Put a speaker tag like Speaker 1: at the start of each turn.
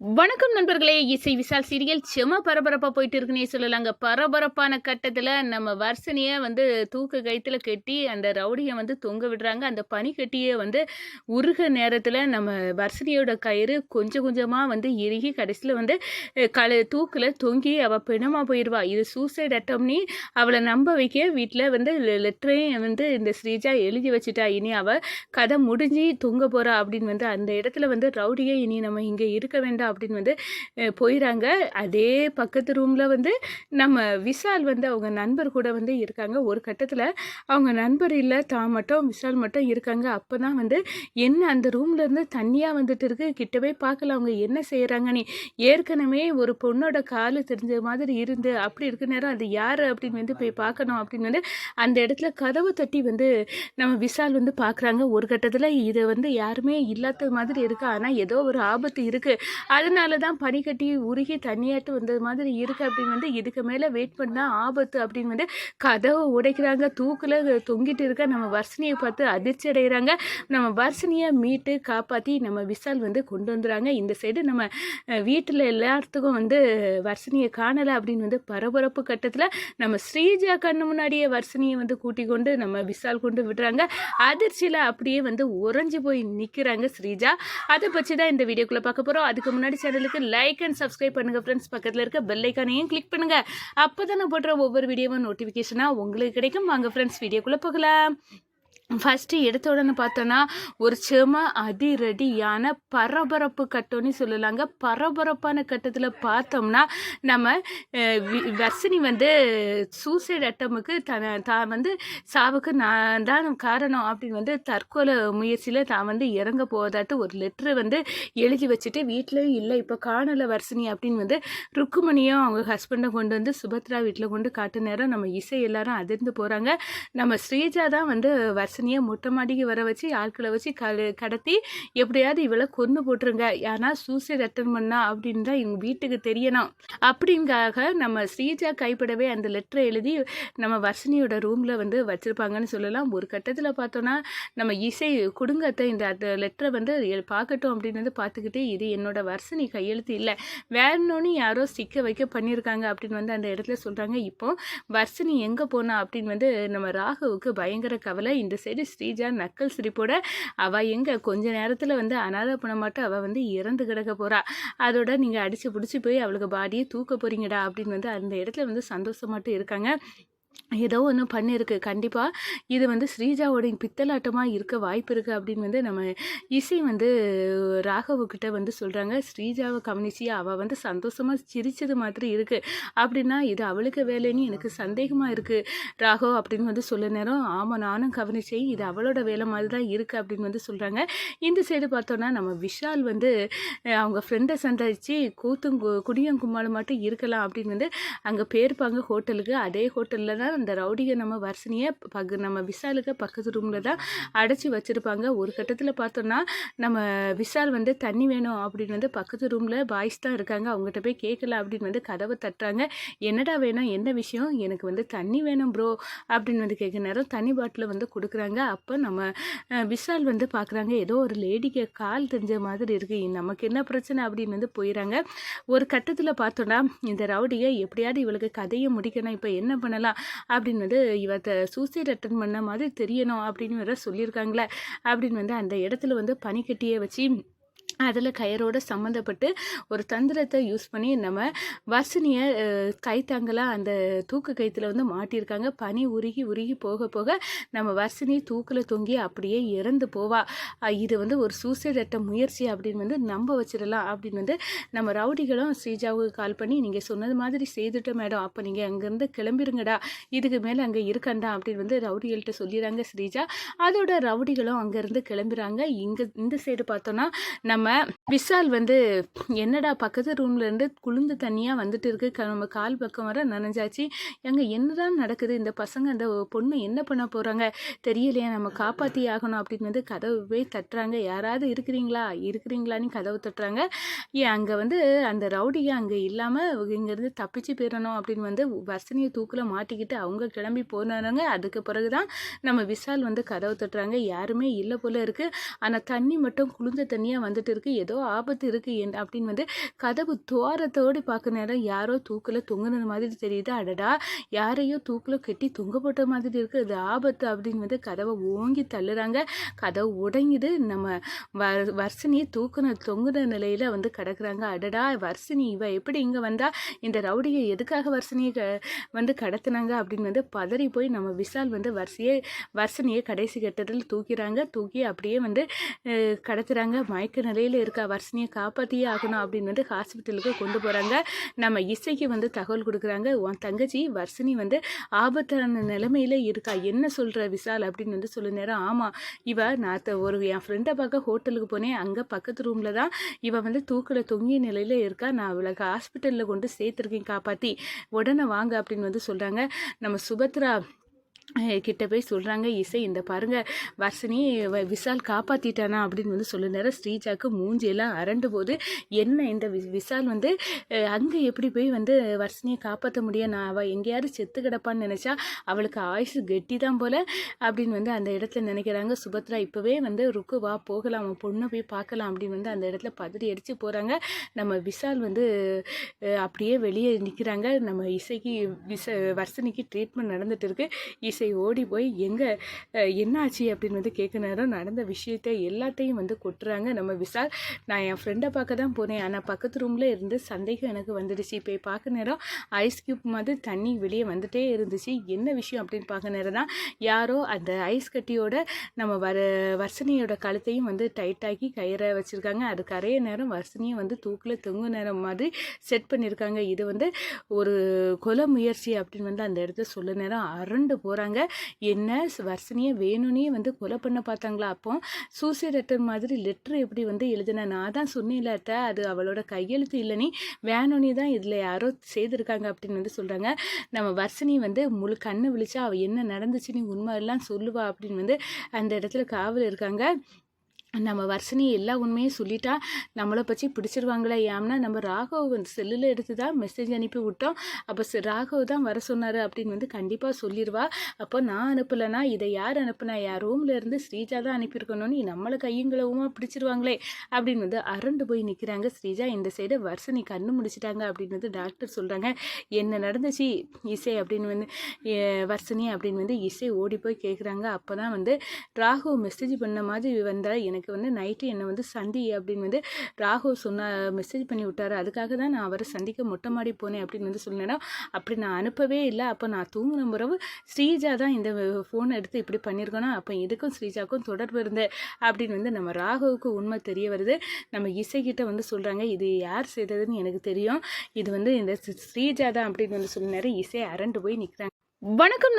Speaker 1: வணக்கம் நண்பர்களே இசை விசால் சீரியல். செம பரபரப்பாக போயிட்டு இருக்குன்னே சொல்லலாங்க பரபரப்பான கட்டத்தில் நம்ம வர்சனையை வந்து தூக்கு கயித்துல கட்டி அந்த ரவுடியை வந்து தொங்க விடுறாங்க. அந்த பனி கட்டியை வந்து உருக நேரத்தில் நம்ம வர்சனியோட கயிறு கொஞ்சம் கொஞ்சமாக வந்து இறுகி கடைசியில் வந்து கல தூக்கில் தொங்கி அவள் பிணமாக போயிடுவா இது சூசைட் அட்டம்னி அவளை நம்ப வைக்க வீட்டில் வந்து லெட்டரையும் வந்து இந்த ஸ்ரீஜா எழுதி வச்சுட்டா. இனி அவள் கதை முடிஞ்சு தொங்க போகிறா அப்படின்னு வந்து அந்த இடத்துல வந்து ரவுடியே இனி நம்ம இங்கே இருக்க வேண்டாம். அப்படின்னு வந்து அஹ், போயிறாங்க. அதே பக்கத்து ரூமில் வந்து நம்ம விஷால் வந்து அவங்க நண்பர் கூட வந்து இருக்காங்க. ஒரு கட்டத்தில் அவங்க நண்பர் இல்லை தான் மட்டும் விஷால் மட்டும் இருக்காங்க. அப்போ தான் வந்து என்ன அந்த ரூம்லேருந்து தண்ணியாக வந்துட்டு இருக்கு கிட்ட போய் பார்க்கல. அவங்க என்ன செய்கிறாங்கன்னு ஏற்கனவே ஒரு பொண்ணோட காலு தெரிஞ்ச மாதிரி இருந்து அப்படி இருக்க நேரம் அது யார் அப்படின்னு வந்து போய் பார்க்கணும் அப்படின்னு வந்து அந்த இடத்துல கதவு தட்டி வந்து நம்ம விஷால் வந்து பார்க்குறாங்க. ஒரு கட்டத்தில் இதை வந்து யாருமே இல்லாத மாதிரி இருக்கு. ஆனால் ஏதோ ஒரு ஆபத்து இருக்குது அதனால தான் பனிக்கட்டி உருகி தண்ணியாட்டு வந்தது மாதிரி இருக்குது அப்படின்னு வந்து இதுக்கு மேலே வெயிட் பண்ணால் ஆபத்து அப்படின்னு வந்து கதவை உடைக்கிறாங்க. தூக்கில் தொங்கிட்டு இருக்க நம்ம வர்ஷினியை பார்த்து அதிர்ச்சி அடைகிறாங்க. நம்ம வர்ஷினியை மீட்டு காப்பாற்றி நம்ம விசால் வந்து கொண்டு வந்துடுறாங்க இந்த சைடு நம்ம வீட்டில் எல்லாத்துக்கும் வந்து வர்ஷினியை காணலை அப்படின்னு வந்து பரபரப்பு கட்டத்தில் நம்ம ஸ்ரீஜா கண்ணு முன்னாடியே வர்ஷினியை வந்து கூட்டி கொண்டு நம்ம விசால் கொண்டு விடுறாங்க. அதிர்ச்சியில் அப்படியே வந்து உறைஞ்சி போய் நிற்கிறாங்க ஸ்ரீஜா. அதை பற்றி தான் இந்த வீடியோக்குள்ளே பார்க்க போகிறோம் அதுக்கு முன்னாடி சேனலுக்கு லைக் அண்ட் சப்ஸ்கிரைப் பண்ணுங்கள் ஃப்ரெண்ட்ஸ் பக்கத்தில் இருக்க பெல் ஐக்கானையும் கிளிக் பண்ணுங்கள் அப்போ தான் நான் போடுற ஒவ்வொரு வீடியோவும் நோட்டிஃபிகேஷனாக உங்களுக்கு கிடைக்கும். வாங்க ஃப்ரெண்ட்ஸ் வீடியோக்குள்ளே போகலாம். ஃபஸ்ட்டு எடுத்த உடனே பார்த்தோன்னா ஒரு செம அதிரடியான பரபரப்பு கட்டம்னு சொல்லலாங்க. பரபரப்பான கட்டத்தில் பார்த்தோம்னா நம்ம வர்சினி வர்ஷினி வந்து சூசைட் அட்டமுக்கு த தான் வந்து சாவுக்கு நான் தான் காரணம் அப்படின்னு வந்து தற்கொலை முயற்சியில் தான் வந்து இறங்க போவதாட்டு ஒரு லெட்ரு வந்து எழுதி வச்சுட்டு வீட்டிலையும் இல்லை இப்போ காணலை வர்சினி அப்படின்னு வந்து ருக்குமணியும் அவங்க ஹஸ்பண்டை கொண்டு வந்து சுபத்ரா வீட்டில் கொண்டு காட்டு நேரம் நம்ம இசை எல்லாரும் அதிர்ந்து போகிறாங்க நம்ம ஸ்ரீஜா தான் வந்து வர்ஷினியை மொட்டை மாடிக்கு வர வச்சு ஆட்களை வச்சு க கடத்தி எப்படியாவது இவளை கொன்று போட்டுருங்க. ஏன்னா சூசைட் அட்டன் பண்ணா அப்படின்னு தான் எங்கள் வீட்டுக்கு தெரியணும். அப்படிங்காக நம்ம ஸ்ரீஜா கைப்படவே அந்த லெட்டரை எழுதி நம்ம வர்ஷினியோட ரூமில் வந்து வச்சுருப்பாங்கன்னு சொல்லலாம். ஒரு கட்டத்தில் பார்த்தோன்னா நம்ம இசை குடுங்கத்தை இந்த அந்த லெட்டரை வந்து பார்க்கட்டும் அப்படின்னு வந்து பார்த்துக்கிட்டே இது என்னோட வர்ஷினி கையெழுத்து இல்லை. வேணும்னு யாரோ ஸ்டிக்கை வைக்க பண்ணியிருக்காங்க அப்படின்னு வந்து அந்த இடத்துல சொல்கிறாங்க இப்போ வர்ஷினி எங்கே போனா அப்படின்னு வந்து நம்ம ராகுவுக்கு பயங்கர கவலை. இந்த சைடு ஸ்ரீஜா நக்கல் சிரிப்போட அவள் எங்கே கொஞ்ச நேரத்தில் வந்து அனாதை பண்ண மாட்டோம் அவள் வந்து இறந்து கிடக்க போகிறா அதோட நீங்கள் அடித்து பிடிச்சி போய் அவளுக்கு பாடியை தூக்க போகிறீங்கடா அப்படின்னு வந்து அந்த இடத்துல வந்து சந்தோஷமாட்டு இருக்காங்க. ஏதோ ஒன்று பண்ணியிருக்கு கண்டிப்பாக இது வந்து ஸ்ரீஜாவோடைய பித்தலாட்டமாக இருக்க வாய்ப்பு இருக்குது அப்படின்னு வந்து நம்ம இசை வந்து ராகவுக்கிட்ட வந்து சொல்கிறாங்க ஸ்ரீஜாவை கவனிச்சு அவள் வந்து சந்தோஷமாக சிரிச்சது மாதிரி இருக்குது அப்படின்னா இது அவளுக்கு வேலைன்னு எனக்கு சந்தேகமாக இருக்குது ராகவ் அப்படின்னு வந்து சொல்ல நேரம். ஆமாம் நானும் கவனிச்சேன். இது அவளோட வேலை மாதிரி தான் இருக்குது அப்படின்னு வந்து சொல்கிறாங்க இந்த சைடு பார்த்தோன்னா நம்ம விஷால் வந்து அவங்க ஃப்ரெண்டை சந்திச்சு கூத்தும் கு- குடியும் கும்மாலும் மட்டும் இருக்கலாம் அப்படின்னு வந்து அங்கே போயிருப்பாங்க ஹோட்டலுக்கு அதே ஹோட்டலில் தான் அந்த ரவுடியை நம்ம வர்ஷினியை பகு நம்ம விஷாலுக்கு பக்கத்து ரூமில் தான் அடைச்சி வச்சுருப்பாங்க. ஒரு கட்டத்தில் பார்த்தோன்னா நம்ம விஷால் வந்து தண்ணி வேணும் அப்படின்னு வந்து பக்கத்து ரூமில் பாய்ஸ் தான் இருக்காங்க. அவங்ககிட்ட போய் கேட்கல அப்படின்னு வந்து கதவை தட்டுறாங்க. என்னடா வேணும்? என்ன விஷயம்? எனக்கு வந்து தண்ணி வேணும் ப்ரோ அப்படின்னு வந்து கேட்க நேரம் தண்ணி பாட்டில் வந்து கொடுக்குறாங்க. அப்போ நம்ம விஷால் வந்து பார்க்குறாங்க ஏதோ ஒரு லேடிக்கு கால் தெரிஞ்ச மாதிரி இருக்குது நமக்கு என்ன பிரச்சனை அப்படின்னு வந்து போயிடறாங்க ஒரு கட்டத்தில் பார்த்தோன்னா இந்த ரவுடியை எப்படியாவது இவளுக்கு கதையை முடிக்கணும். இப்போ என்ன பண்ணலாம்? அப்படின்னு வந்து இவத்தை சூசைட் அட்டன் பண்ண மாதிரி தெரியணும் அப்படின்னு வேற சொல்லியிருக்காங்களே அப்படின்னு வந்து அந்த இடத்துல வந்து பனிக்கட்டியை வச்சு அதில் கயரோட சம்மந்தப்பட்டு ஒரு தந்திரத்தை யூஸ் பண்ணி நம்ம வசனியை அஹ், கைத்தாங்கலாக அந்த தூக்கு கைத்தில் வந்து மாட்டியிருக்காங்க பனி உருகி உருகி போக போக நம்ம வசனி தூக்கில் தொங்கி அப்படியே இறந்து போவா. இது வந்து ஒரு சூசைட் அட்ட முயற்சி அப்படின்னு வந்து நம்ப வச்சிடலாம் அப்படின்னு வந்து நம்ம ரவுடிகளும் ஸ்ரீஜாவுக்கு கால் பண்ணி நீங்கள் சொன்னது மாதிரி செய்துட்டோம் மேடம். அப்போ நீங்கள் அங்கேருந்து கிளம்பிருங்கடா. இதுக்கு மேலே அங்கே இருக்கண்டா அப்படின்னு வந்து ரவுடிகள்கிட்ட சொல்லிடுறாங்க ஸ்ரீஜா. அதோட ரவுடிகளும் அங்கேருந்து கிளம்புறாங்க. இங்கே இந்த சைடு பார்த்தோன்னா நம்ம விஷால் வந்து என்னடா பக்கத்து ரூம்லேருந்து குளிர்ந்த தண்ணியாக வந்துட்டு இருக்கு. க- நம்ம கால் பக்கம் வர நனைஞ்சாச்சு. அங்கே என்னதான் நடக்குது? இந்த பசங்க அந்த பொண்ணு என்ன பண்ண போகிறாங்க தெரியலையா நம்ம காப்பாற்றி ஆகணும் அப்படின்னு வந்து கதவு போய் தட்டுறாங்க. யாராவது இருக்கிறீங்களா? இருக்கிறீங்களான்னு கதவு தட்டுறாங்க. ஏன் அங்கே வந்து அந்த ரவுடியை அங்கே இல்லாமல் இங்கேருந்து தப்பிச்சு போயிடணும் அப்படின்னு வந்து வர்ஷினியை தூக்கில் மாட்டிக்கிட்டு அவங்க கிளம்பி போனாங்க அதுக்கு பிறகு தான் நம்ம விஷால் வந்து கதவு தட்டுறாங்க. யாருமே இல்லை போல இருக்குது ஆனால் தண்ணி மட்டும் குளிர்ந்த தண்ணியாக வந்துட்டு இருக்குது ஏதோ ஆபத்து இருக்குது என் அப்படின்னு வந்து கதவு துவாரத்தோடு பார்க்குற நேரம் யாரோ தூக்கில் தொங்குனது மாதிரி தெரியுது. அடடா யாரையோ தூக்கில் கட்டி தொங்க போட்ட மாதிரி இருக்குது அது ஆபத்து அப்படின்னு வந்து கதவை ஓங்கி தள்ளுறாங்க. கதவு உடைங்குது நம்ம வ வர்ஷினியை தூக்குன தொங்குன நிலையில் வந்து கிடக்குறாங்க. அடடா வர்ஷினி இவ எப்படி இங்கே வந்தால் இந்த ரவுடியை எதுக்காக வர்ஷினியை க வந்து கடத்துனாங்க? அப்படின்னு வந்து பதறி போய் நம்ம விஷால் வந்து வரிசையை வர்ஷினியை கடைசி கட்டத்தில் தூக்கிறாங்க. தூக்கி அப்படியே வந்து கடத்துகிறாங்க கடத்துறாங்க. மயக்க நிலையில் இருக்கா வர்ஷினியை காப்பாற்றியே ஆகணும் அப்படின்னு வந்து ஹாஸ்பிட்டலுக்கு கொண்டு போகிறாங்க நம்ம இசைக்கு வந்து தகவல் கொடுக்குறாங்க. உன் தங்கச்சி வர்ஷினி வந்து ஆபத்தான நிலைமையில் இருக்கா? என்ன சொல்கிற விஷால் அப்படின்னு வந்து சொல்ல நேரம் ஆமாம் இவ நான் த- ஒரு என் ஃப்ரெண்டை பார்க்க ஹோட்டலுக்கு போனேன். அங்கே பக்கத்து ரூமில் தான் இவ வந்து தூக்கில் தொங்கிய நிலையில் இருக்கா. நான் அவளுக்கு ஹாஸ்பிட்டலில் கொண்டு சேர்த்துருக்கேன் காப்பாற்றி உடனே வாங்க அப்படின்னு வந்து சொல்கிறாங்க நம்ம சுபத்ரா கிட்ட போய் சொல்கிறாங்க இசை இந்த பாருங்கள் வர்ஷினி வ- விஷால் காப்பாற்றிட்டானா அப்படின்னு வந்து சொல்ல நேரம் ஸ்ரீஜாக்கு மூஞ்சியெல்லாம் அரண்டு போது என்ன இந்த வி- விஷால் வந்து அங்கே எப்படி போய் வந்து வர்ஷினியை காப்பாற்ற முடியும்? நான் அவள் எங்கேயாவது செத்து கிடப்பான்னு நினச்சா அவளுக்கு ஆயுசு கெட்டி தான் போல அப்படின்னு வந்து அந்த இடத்துல நினைக்கிறாங்க. சுபத்ரா இப்போவே வந்து ருக்கு வா போகலாம் அவன் பொண்ணை போய் பார்க்கலாம் அப்படின்னு வந்து அந்த இடத்துல பதறி அடித்து போகிறாங்க நம்ம விஷால் வந்து அப்படியே வெளியே நிற்கிறாங்க நம்ம இசைக்கு விச வர்ஷினிக்கு ட்ரீட்மெண்ட் நடந்துகிட்டு இருக்குது இசை ஓடி போய் எங்கே என்னாச்சு அப்படின்னு வந்து கேட்க நேரம் நடந்த விஷயத்தை எல்லாத்தையும் வந்து கொட்டுறாங்க. நம்ம விசால் நான் என் ஃப்ரெண்டை பார்க்க தான் போனேன். ஆனால் பக்கத்து ரூமில் இருந்து சந்தேகம் எனக்கு வந்துடுச்சு. இப்போ பார்க்க நேரம் ஐஸ் கியூப் மாதிரி தண்ணி வெளியே வந்துட்டே இருந்துச்சு. என்ன விஷயம் அப்படின்னு பார்க்க நேரம் தான் யாரோ அந்த ஐஸ் கட்டியோட நம்ம வர வர்சனியோட கழுத்தையும் வந்து டைட்டாக்கி கயிறை வச்சுருக்காங்க. அது கரைய நேரம் வர்சனியை வந்து தூக்கில் தொங்கு நேரம் மாதிரி செட் பண்ணியிருக்காங்க இது வந்து ஒரு கொலை முயற்சி அப்படின்னு வந்து அந்த இடத்த சொல்ல நேரம். அரண்டு போகிறாங்க என்ன வர்ஷினியை வேணும்னே வந்து கொலை பண்ண பார்த்தாங்களா அப்போ? சூசைட் லெட்டர் மாதிரி லெட்டர் எப்படி வந்து எழுதின? நான் தான் சொன்னேன் அத்தை. அது அவளோட கையெழுத்து இல்லைனே வேணும்னே தான் இதில் யாரோ செய்திருக்காங்க அப்படின்னு வந்து சொல்கிறாங்க நம்ம வர்ஷினி வந்து முழு கண்ணு விழிச்சா அவள் என்ன நடந்துச்சுன்னு உண்மை எல்லாம் சொல்லுவா அப்படின்னு வந்து அந்த இடத்துல காவல் இருக்காங்க. நம்ம வர்ஷினி எல்லா உண்மையும் சொல்லிட்டா நம்மளை பற்றி பிடிச்சிருவாங்களே ஏம்னா நம்ம ராகவ் வந்து செல்லில் எடுத்து தான் மெசேஜ் அனுப்பி விட்டோம். அப்போ ராகவ் தான் வர சொன்னார் அப்படின்னு வந்து கண்டிப்பாக சொல்லிடுவா அப்போ நான் அனுப்பலைன்னா இதை யார் அனுப்புனா? யார் ரூமில் இருந்து ஸ்ரீஜா தான் அனுப்பியிருக்கணும்னு நம்மளை கையங்களவுமா பிடிச்சிருவாங்களே அப்படின்னு வந்து அரண்டு போய் நிற்கிறாங்க ஸ்ரீஜா இந்த சைடு வர்ஷினி கண்ணு முடிச்சிட்டாங்க அப்படின்னு வந்து டாக்டர் சொல்கிறாங்க என்ன நடந்துச்சு? இசை அப்படின்னு வந்து வர்ஷினி அப்படின்னு வந்து இசை ஓடி போய் கேட்குறாங்க அப்போ தான் வந்து ராகவ் மெசேஜ் பண்ண மாதிரி வந்தா எனக்கு எனக்கு வந்து நைட்டு என்னை வந்து சந்தி அப்படின்னு வந்து ராகு சொன்ன மெசேஜ் பண்ணி விட்டாரு. அதுக்காக தான் நான் அவரை சந்திக்க மொட்டை மாடி போனேன் அப்படின்னு வந்து சொன்னேன்னா அப்படி நான் அனுப்பவே இல்லை. அப்போ நான் தூங்கின பிறகு ஸ்ரீஜா தான் இந்த ஃபோனை எடுத்து இப்படி பண்ணியிருக்கோன்னா அப்போ இதுக்கும் ஸ்ரீஜாக்கும் தொடர்பு இருந்து அப்படின்னு வந்து நம்ம ராகுவுக்கு உண்மை தெரிய வருது. நம்ம இசைக்கிட்ட வந்து சொல்கிறாங்க இது யார் செய்ததுன்னு எனக்கு தெரியும். இது வந்து இந்த ஸ்ரீஜா தான் அப்படின்னு வந்து சொல்லினாரு இசை அரண்டு போய் நிற்கிறாங்க வணக்கம்.